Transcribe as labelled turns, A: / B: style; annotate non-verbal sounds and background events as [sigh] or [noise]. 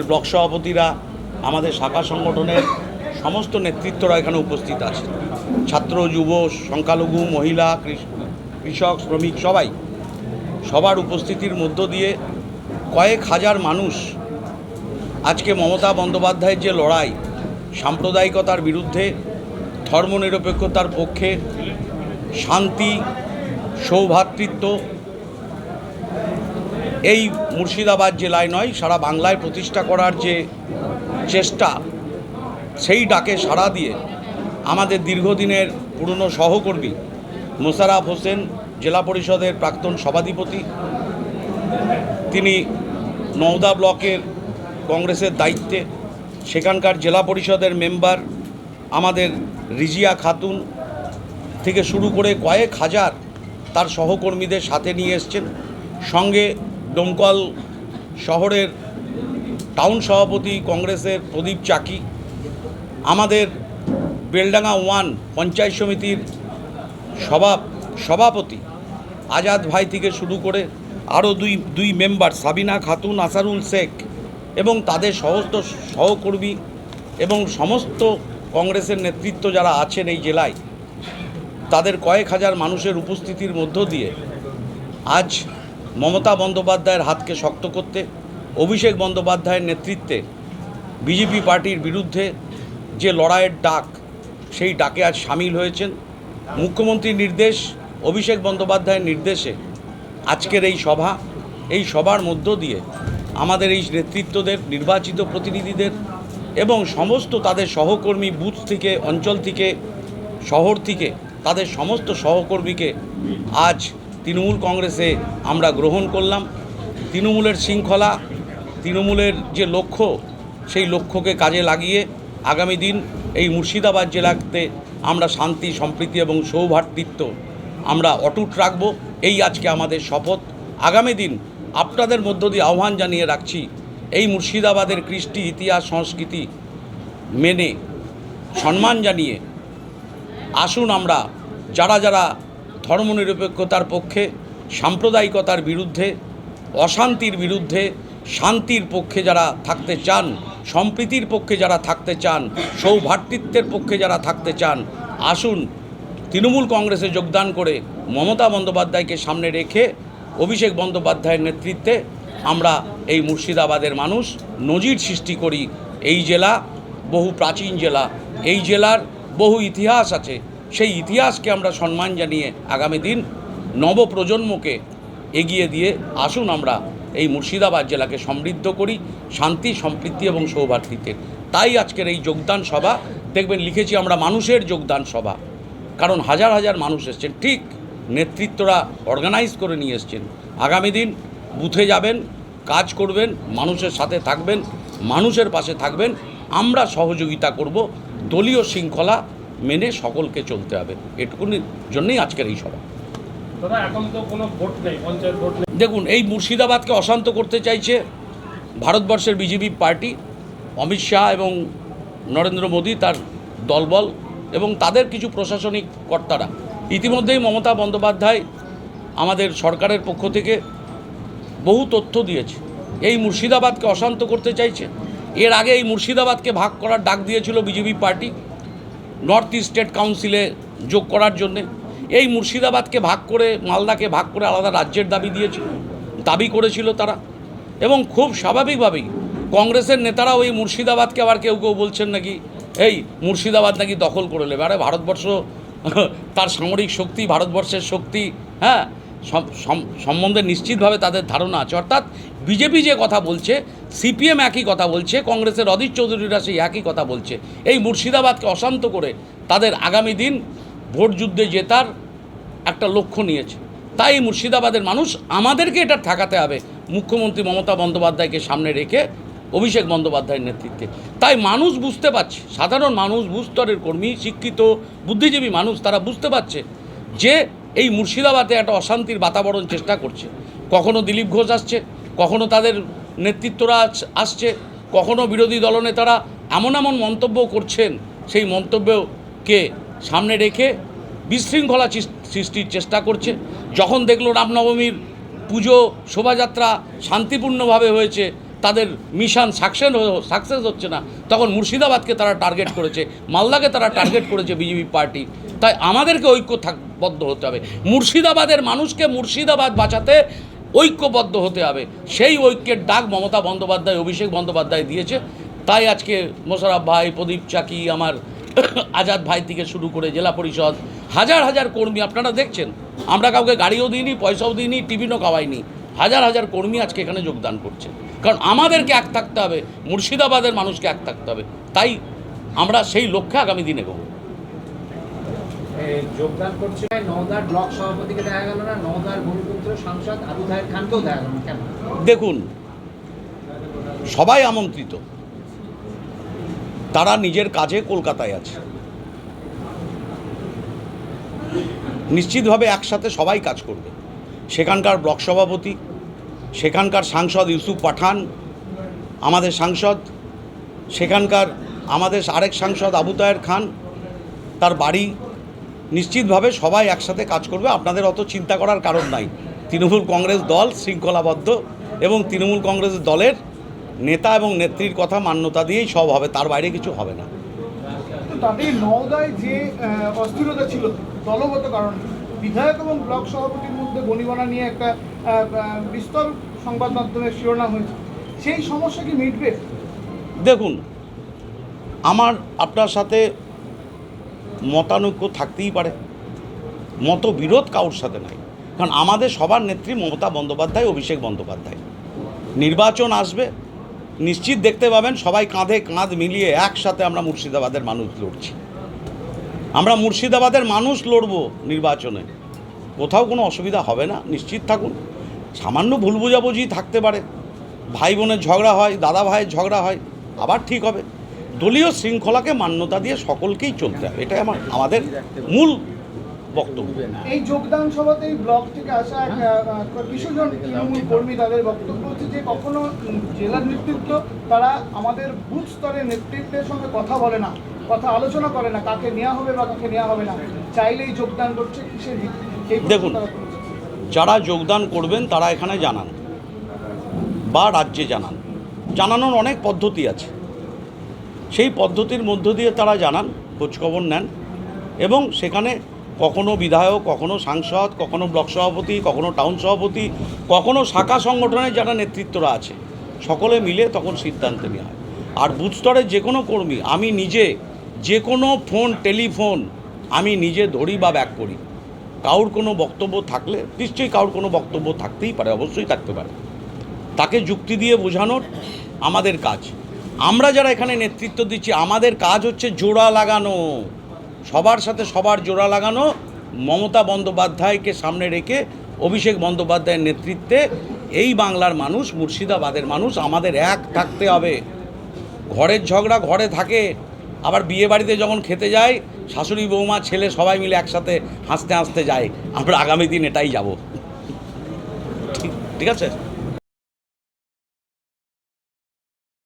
A: Block সভাপতিরা, আমাদের শাখা সংগঠনের সমস্ত নেতৃত্বরা এখানে উপস্থিত আছে ছাত্র, যুব, সংখ্যালঘু, মহিলা, কৃষ- কৃষক, শ্রমিক সবাই। সবার উপস্থিতির মধ্য দিয়ে কয়েক হাজার মানুষ আজকে মমতা বন্দ্যোপাধ্যায়ের যে লড়াই, সাম্প্রদায়িকতার বিরুদ্ধে, ধর্মনিরপেক্ষতার পক্ষে শান্তি সৌভ্রাতৃত্ব এই মুর্শিদাবাদ জেলায় নয়, সারা বাংলায় প্রতিষ্ঠা করার যে চেষ্টা, সেই ডাকে সাড়া দিয়ে আমাদের দীর্ঘদিনের পুরনো সহকর্মী মোশাররফ হোসেন, জেলা পরিষদের প্রাক্তন সভাধিপতি, তিনি নওদা ব্লকের কংগ্রেসের দায়িত্বে, সেখানকার জেলা পরিষদের মেম্বার, আমাদের রিজিয়া খাতুন থেকে শুরু করে কয়েক হাজার তার সহকর্মীদের সাথে নিয়ে এসছেন। সঙ্গে ডোমকল শহরের টাউন সভাপতি কংগ্রেসের প্রদীপ চাকি, আমাদের বেলডাঙ্গা ওয়ান পঞ্চায়েত সমিতির সভা, সভাপতি আজাদ ভাই থেকে শুরু করে আরও দুই দুই মেম্বার সাবিনা খাতুন, আসারুল শেখ এবং তাদের সমস্ত সহকর্মী এবং সমস্ত কংগ্রেসের নেতৃত্ব যারা আছেন এই জেলায়, তাদের কয়েক হাজার মানুষের উপস্থিতির মধ্য দিয়ে আজ মমতা বন্দ্যোপাধ্যায়ের হাতকে শক্ত করতে, অভিষেক বন্দ্যোপাধ্যায়ের নেতৃত্বে বিজেপি পার্টির বিরুদ্ধে যে লড়াইয়ের ডাক, সেই ডাকে আজ সামিল হয়েছেন। মুখ্যমন্ত্রীর নির্দেশ, অভিষেক বন্দ্যোপাধ্যায়ের নির্দেশে আজকের এই সভা। এই সভার মধ্য দিয়ে আমাদের এই নেতৃত্বদের, নির্বাচিত প্রতিনিধিদের এবং সমস্ত তাদের সহকর্মী বুথ থেকে, অঞ্চল থেকে, শহর থেকে, তাদের সমস্ত সহকর্মীকে আজ তৃণমূল কংগ্রেসে আমরা গ্রহণ করলাম। তৃণমূলের শৃঙ্খলা, তৃণমূলের যে লক্ষ্য, সেই লক্ষ্যকে কাজে লাগিয়ে আগামী দিন এই মুর্শিদাবাদ জেলাতে আমরা শান্তি, সম্প্রীতি এবং সৌভ্রাতৃত্ব আমরা অটুট রাখব। এই আজকে আমাদের শপথ। আগামী দিন আপনাদের মধ্য দিয়ে আহ্বান জানিয়ে রাখছি, এই মুর্শিদাবাদের কৃষ্টি ইতিহাস, সংস্কৃতি মেনে সম্মান জানিয়ে আসুন আমরা যারা যারা ধর্মনিরপেক্ষতার পক্ষে, সাম্প্রদায়িকতার বিরুদ্ধে, অশান্তির বিরুদ্ধে, শান্তির পক্ষে যারা থাকতে চান, সম্প্রীতির পক্ষে যারা থাকতে চান সৌভ্রাতৃত্বের পক্ষে যারা থাকতে চান, আসুন তৃণমূল কংগ্রেসে যোগদান করে মমতা বন্দ্যোপাধ্যায়কে সামনে রেখে অভিষেক বন্দ্যোপাধ্যায়ের নেতৃত্বে আমরা এই মুর্শিদাবাদের মানুষ নজির সৃষ্টি করি। এই জেলা বহু প্রাচীন জেলা। এই জেলার বহু ইতিহাস আছে। সেই ইতিহাসকে আমরা সম্মান জানিয়ে আগামী দিন নবপ্রজন্মকে এগিয়ে দিয়ে আসুন আমরা এই মুর্শিদাবাদ জেলাকে সমৃদ্ধ করি, শান্তি, সম্প্রীতি এবং সৌভাতৃত্বের তাই আজকের এই যোগদান সভা, দেখবেন লিখেছি আমরা মানুষের যোগদান সভা, কারণ হাজার হাজার মানুষ এসছেন, ঠিক নেতৃত্বরা অর্গানাইজ করে নিয়ে এসছেন। আগামী দিন বুথে যাবেন, কাজ করবেন, মানুষের সাথে থাকবেন, মানুষের পাশে থাকবেন, আমরা সহযোগিতা করব, দলীয় শৃঙ্খলা মেনে সকলকে চলতে হবে। এটুকুনির জন্যই আজকের এই সভা। দেখুন এই মুর্শিদাবাদকে অশান্ত করতে চাইছে ভারতবর্ষের বিজেপি পার্টি। অমিত শাহ এবং নরেন্দ্র মোদী তার দলবল এবং তাদের কিছু প্রশাসনিক কর্তারা। ইতিমধ্যেই মমতা বন্দ্যোপাধ্যায় আমাদের সরকারের পক্ষ থেকে বহু তথ্য দিয়েছে। এই মুর্শিদাবাদকে অশান্ত করতে চাইছে। এর আগে এই মুর্শিদাবাদকে ভাগ করার ডাক দিয়েছিল BJP party. North east state কাউন্সিলে যোগ করার জন্যে। এই মুর্শিদাবাদকে ভাগ করে, মালদাকে ভাগ করে আলাদা রাজ্যের দাবি দিয়েছিল দাবি করেছিল তারা। এবং খুব স্বাভাবিকভাবেই কংগ্রেসের নেতারা ওই মুর্শিদাবাদকে আবার কেউ কেউ বলছেন নাকি, এই মুর্শিদাবাদ নাকি দখল করে নেবে। আরে, ভারতবর্ষ, তার সামরিক শক্তি, ভারতবর্ষের শক্তি হ্যাঁ? সম্বন্ধে নিশ্চিতভাবে তাদের ধারণা আছে। অর্থাৎ বিজেপি যে কথা বলছে, সিপিএম একই কথা বলছে, কংগ্রেসের অধীর চৌধুরীরা সেই একই কথা বলছে। এই মুর্শিদাবাদকে অশান্ত করে তাদের আগামী দিন ভোট যুদ্ধে জেতার একটা লক্ষ্য নিয়েছে। তাই মুর্শিদাবাদের মানুষ আমাদেরকে এটা ঠেকাতে হবে। মুখ্যমন্ত্রী মমতা বন্দ্যোপাধ্যায়কে সামনে রেখে অভিষেক বন্দ্যোপাধ্যায়ের নেতৃত্বে। তাই মানুষ বুঝতে পারছে, সাধারণ মানুষ, ভূস্তরের কর্মী, শিক্ষিত, বুদ্ধিজীবী মানুষ, তারা বুঝতে পারছে যে এই মুর্শিদাবাদে একটা অশান্তির বাতাবরণ চেষ্টা করছে। কখনো দিলীপ ঘোষ আসছে, কখনো তাদের নেতৃত্বরা আসছে, কখনো বিরোধী দলনেতারা এমন এমন মন্তব্য করছেন, সেই মন্তব্যকে সামনে রেখে বিশৃঙ্খলা সৃষ্টির চেষ্টা করছে। যখন দেখল রামনবমীর পুজো শোভাযাত্রা শান্তিপূর্ণভাবে হয়েছে, তাদের মিশন সাকসেস সাকসেস হচ্ছে না, তখন মুর্শিদাবাদকে তারা টার্গেট করেছে, মালদাকে তারা টার্গেট করেছে বিজেপি পার্টি। তাই আমাদেরকে ঐক্য থাকবদ্ধ হতে হবে। মুর্শিদাবাদের মানুষকে মুর্শিদাবাদ বাঁচাতে ঐক্যবদ্ধ হতে হবে। সেই ঐক্যের ডাক মমতা বন্দ্যোপাধ্যায় অভিষেক বন্দ্যোপাধ্যায় দিয়েছে। তাই আজকে মোশারফ ভাই প্রদীপ চাকি আমার [coughs] আজাদ ভাই থেকে শুরু করে জেলা পরিষদ হাজার হাজার কর্মী আপনারা দেখছেন। আমরা কাউকে গাড়িও দিইনি পয়সাও দিইনি টিফিনও খাওয়াইনি। হাজার হাজার কর্মী আজকে এখানে যোগদান করছে। কারণ আমাদেরকে এক থাকতে হবে মুর্শিদাবাদের মানুষকে এক থাকতে হবে। তাই আমরা সেই লক্ষ্যে আগামী দিনে এগোবো।
B: এ, যোগদান করছে। নওদার ব্লক সভাপতিকে দেখা গেল না, নওদার ভূমিপুত্র সাংসদ আবু তাহের খানকেও দেখা গেল না, কেন?
A: দেখুন, সবাই আমন্ত্রিত। তারা নিজের কাজে কলকাতায় আছে। নিশ্চিতভাবে একসাথে সবাই কাজ করবে। সেখানকার ব্লক সভাপতি, সেখানকার সাংসদ ইউসুফ পাঠান, আমাদের সাংসদ, সেখানকার আমাদের আরেক সাংসদ আবু তায়ের খান, তার বাড়ি নিশ্চিতভাবে সবাই একসাথে কাজ করবে। আপনাদের অত চিন্তা করার কারণ নাই। তৃণমূল কংগ্রেস দল শৃঙ্খলাবদ্ধ এবং তৃণমূল কংগ্রেস দলের নেতা এবং নেত্রীর কথা মান্যতা দিয়েই সব হবে তার বাইরে কিছু হবে না।
C: তো তাতে নওদায় যে অস্থিরতা ছিল দলগত কারণে। বিধায়ক এবং ব্লক সভাপতির মধ্যে নিয়ে একটা বিস্তর সংবাদ মাধ্যমের শিরোনাম হয়েছে। সেই সমস্যা কি মিটবে?
A: দেখুন আমার আপনার সাথে মতানৈক্য থাকতেই পারে। মতবিরোধ কারোর সাথে নাই। কারণ আমাদের সবার নেত্রী মমতা বন্দ্যোপাধ্যায়, অভিষেক বন্দ্যোপাধ্যায়। নির্বাচন আসবে, নিশ্চিত দেখতে পাবেন, সবাই কাঁধে কাঁধ মিলিয়ে একসাথে আমরা মুর্শিদাবাদের মানুষ লড়ছি। আমরা মুর্শিদাবাদের মানুষ লড়বো নির্বাচনে। কোথাও কোনো অসুবিধা হবে না, নিশ্চিত থাকুন। সামান্য ভুল বোঝাবুঝি থাকতে পারে। ভাই বোনের ঝগড়া হয় দাদা ভাইয়ের ঝগড়া হয়, আবার ঠিক হবে। দলীয় শৃঙ্খলাকে মান্যতা দিয়ে সকলকেই চলতে হবে। এটাই আমার আমাদের মূল বক্তব্য।
C: এই যোগদান সভাতে এই ব্লক থেকে আসা আহ, কিছুজন তৃণমূল কর্মী তাদের বক্তব্য হচ্ছে যে কখনো জেলার নেতৃত্ব তারা আমাদের বুথ স্তরের নেতৃত্বের সঙ্গে কথা বলে না কথা আলোচনা করে না কাকে নেওয়া হবে বা কাকে নেওয়া হবে না। চাইলেই যোগদান করছে কিসের
A: দেখুন। যারা যোগদান করবেন তারা এখানে জানান বা রাজ্যে জানান। জানানোর অনেক পদ্ধতি আছে। সেই পদ্ধতির মধ্য দিয়ে তারা জানান, খোঁজখবর নেন এবং সেখানে কখনো বিধায়ক, কখনো সাংসদ, কখনো ব্লক সভাপতি, কখনো টাউন সভাপতি, কখনো শাখা সংগঠনের যারা নেতৃত্বরা আছে, সকলে মিলে তখন সিদ্ধান্ত নেওয়া হয়। আর বুথ স্তরের যে কোনো কর্মী, আমি নিজে যে কোনো ফোন, টেলিফোন, আমি নিজে ধরি বা ব্যাক করি। কারোর কোনো বক্তব্য থাকলে, নিশ্চয়ই কারোর কোনো বক্তব্য থাকতেই পারে, অবশ্যই থাকতে পারে। তাকে যুক্তি দিয়ে বোঝানোর আমাদের কাজ। আমরা যারা এখানে নেতৃত্ব দিচ্ছি, আমাদের কাজ হচ্ছে জোড়া লাগানো। সবার সাথে সবার জোড়া লাগানো। মমতা বন্দ্যোপাধ্যায়কে সামনে রেখে অভিষেক বন্দ্যোপাধ্যায়ের নেতৃত্বে এই বাংলার মানুষ, মুর্শিদাবাদের মানুষ, আমাদের এক থাকতে হবে। ঘরের ঝগড়া ঘরে থাকে। আবার বিয়ে বাড়িতে যখন খেতে যায়, শাশুড়ি, বৌমা, ছেলে সবাই মিলে একসাথে হাসতে হাসতে যায়। আমরা আগামী দিন এটাই যাব। ঠিক আছে?